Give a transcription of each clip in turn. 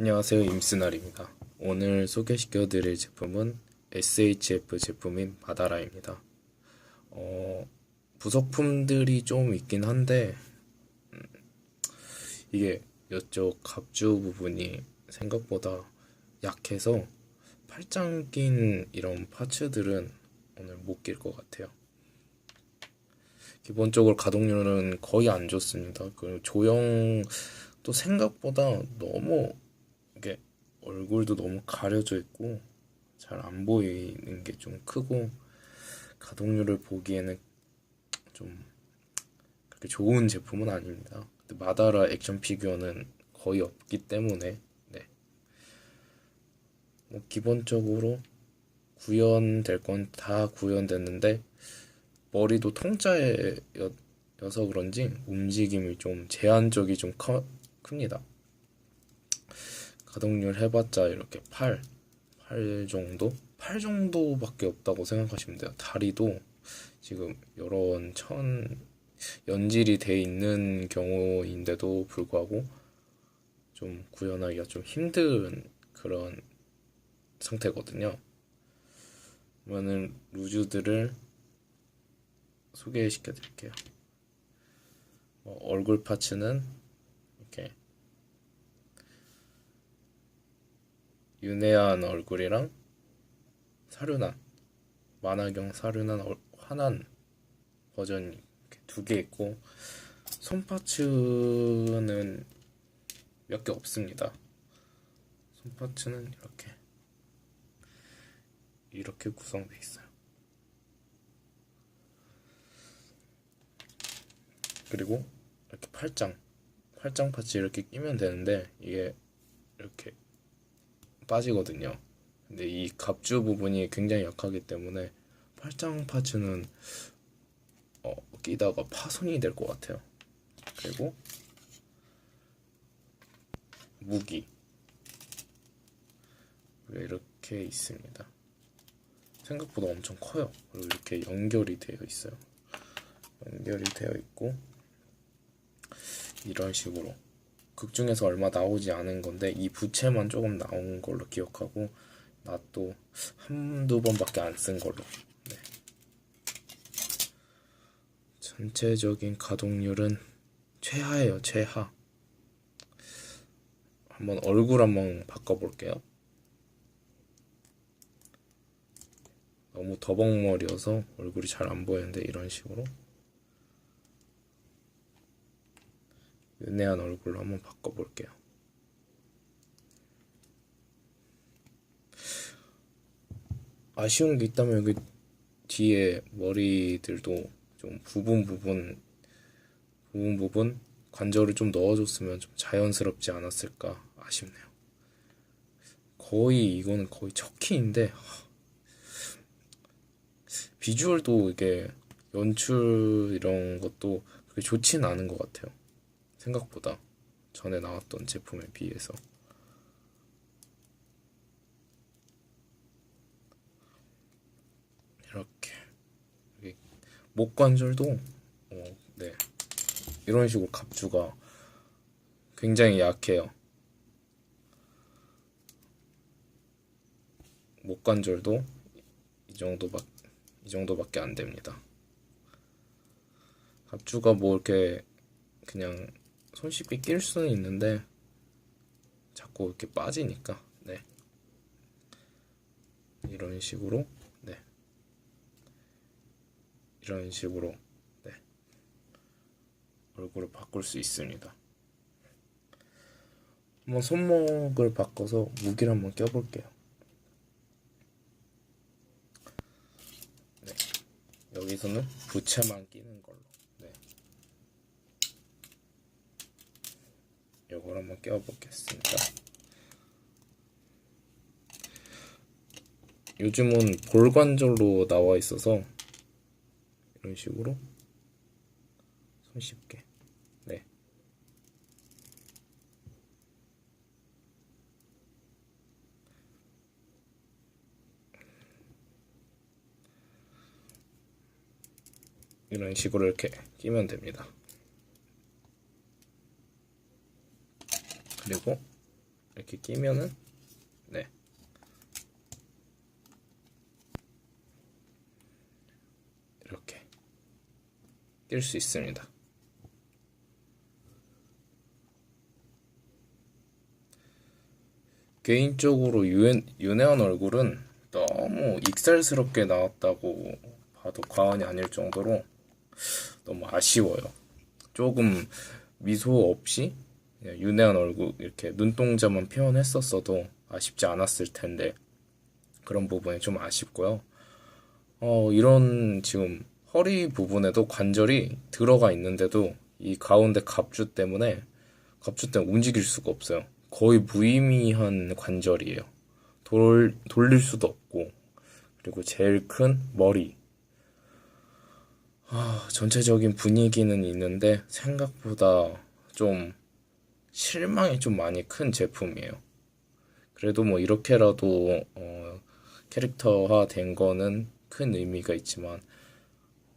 안녕하세요 임스날입니다. 오늘 소개시켜 드릴 제품은 SHF 제품인 바다라입니다. 어, 부속품들이 좀 있긴 한데 음, 이게 이쪽 갑주 부분이 생각보다 약해서 팔짱 낀 이런 파츠들은 오늘 못 낄 것 같아요. 기본적으로 가동률은 거의 안 좋습니다. 그리고 조형도 생각보다 너무 얼굴도 너무 가려져 있고 잘 안 보이는 게 좀 크고 가동률을 보기에는 좀 그렇게 좋은 제품은 아닙니다. 근데 마다라 액션 피규어는 거의 없기 때문에 네. 뭐 기본적으로 구현될 건 다 구현됐는데 머리도 통짜여서 그런지 움직임이 좀 제한적이 좀 커, 큽니다. 가동률 해봤자 이렇게 8, 8 정도? 8 정도밖에 없다고 생각하시면 돼요. 다리도 지금 이런 천 연질이 돼 있는 경우인데도 불구하고 좀 구현하기가 좀 힘든 그런 상태거든요. 그러면은 루즈들을 소개시켜 드릴게요. 뭐 얼굴 파츠는 이렇게 윤회한 얼굴이랑 사륜한 만화경 사륜한 얼- 환한 버전이 두개 있고 손 파츠는 몇 개 없습니다. 손 파츠는 이렇게 이렇게 구성돼 있어요. 그리고 이렇게 팔짱 팔짱 파츠 이렇게 끼면 되는데 이게 이렇게 빠지거든요. 근데 이 갑주 부분이 굉장히 약하기 때문에 팔짱 파츠는 어, 끼다가 파손이 될 것 같아요. 그리고 무기 이렇게 있습니다. 생각보다 엄청 커요. 그리고 이렇게 연결이 되어 있어요. 연결이 되어 있고 이런 식으로 극 중에서 얼마 나오지 않은 건데 이 부채만 조금 나온 걸로 기억하고 낫도 한두 번밖에 안 쓴 걸로. 네. 전체적인 가동률은 최하예요 최하. 한번 얼굴 한번 바꿔볼게요. 너무 더벅머리여서 얼굴이 잘 안 보이는데 이런 식으로 은혜한 얼굴로 한번 바꿔볼게요. 아쉬운 게 있다면 여기 뒤에 머리들도 좀 부분 부분 부분 부분 관절을 좀 넣어줬으면 좀 자연스럽지 않았을까 아쉽네요. 거의 이거는 거의 척키인데 비주얼도 이게 연출 이런 것도 그렇게 좋지는 않은 것 같아요. 생각보다 전에 나왔던 제품에 비해서 이렇게 여기 목 관절도 어, 네 이런 식으로 갑주가 굉장히 약해요. 목 관절도 이 정도밖 이 정도밖에 안 됩니다. 갑주가 뭐 이렇게 그냥 손쉽게 낄 수는 있는데 자꾸 이렇게 빠지니까 네 이런 식으로 네 이런 식으로 네 얼굴을 바꿀 수 있습니다. 한번 손목을 바꿔서 무기를 한번 껴볼게요. 네 여기서는 부채만 끼는 걸로. 네. 이걸 한번 껴보겠습니다. 요즘은 볼관절로 나와 있어서 이런 식으로 손쉽게 네 이런 식으로 이렇게 끼면 됩니다. 그리고 이렇게 끼면은 네 이렇게 낄 수 있습니다. 개인적으로 유엔, 윤혜원 얼굴은 너무 익살스럽게 나왔다고 봐도 과언이 아닐 정도로 너무 아쉬워요. 조금 미소 없이 그냥 윤혜원 얼굴 이렇게 눈동자만 표현했었어도 아쉽지 않았을 텐데 그런 부분이 좀 아쉽고요. 어, 이런 지금 허리 부분에도 관절이 들어가 있는데도 이 가운데 갑주 때문에 갑주 때문에 움직일 수가 없어요. 거의 무의미한 관절이에요. 돌, 돌릴 수도 없고 그리고 제일 큰 머리 아, 전체적인 분위기는 있는데 생각보다 좀 실망이 좀 많이 큰 제품이에요. 그래도 뭐 이렇게라도 어, 캐릭터화 된 거는 큰 의미가 있지만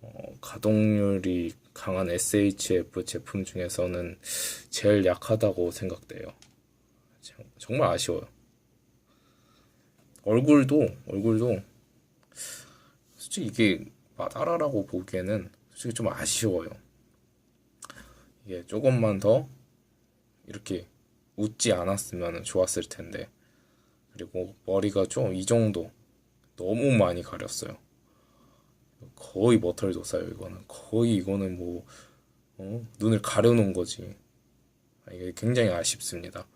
어, 가동률이 강한 SHF 제품 중에서는 제일 약하다고 생각돼요. 정- 정말 아쉬워요. 얼굴도 얼굴도 솔직히 이게 마다라라고 보기에는 솔직히 좀 아쉬워요. 이게 조금만 더 이렇게 웃지 않았으면 좋았을 텐데. 그리고 머리가 좀 이 정도 너무 많이 가렸어요. 거의 머털도사요 이거는 거의 이거는 뭐 어? 눈을 가려놓은 거지. 아, 이게 굉장히 아쉽습니다.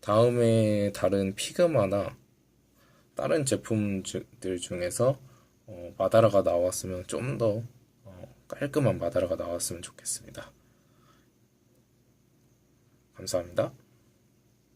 다음에 다른 피그마나 다른 제품들 중에서 어, 마다라가 나왔으면 좀더 어, 깔끔한 마다라가 나왔으면 좋겠습니다. 감사합니다.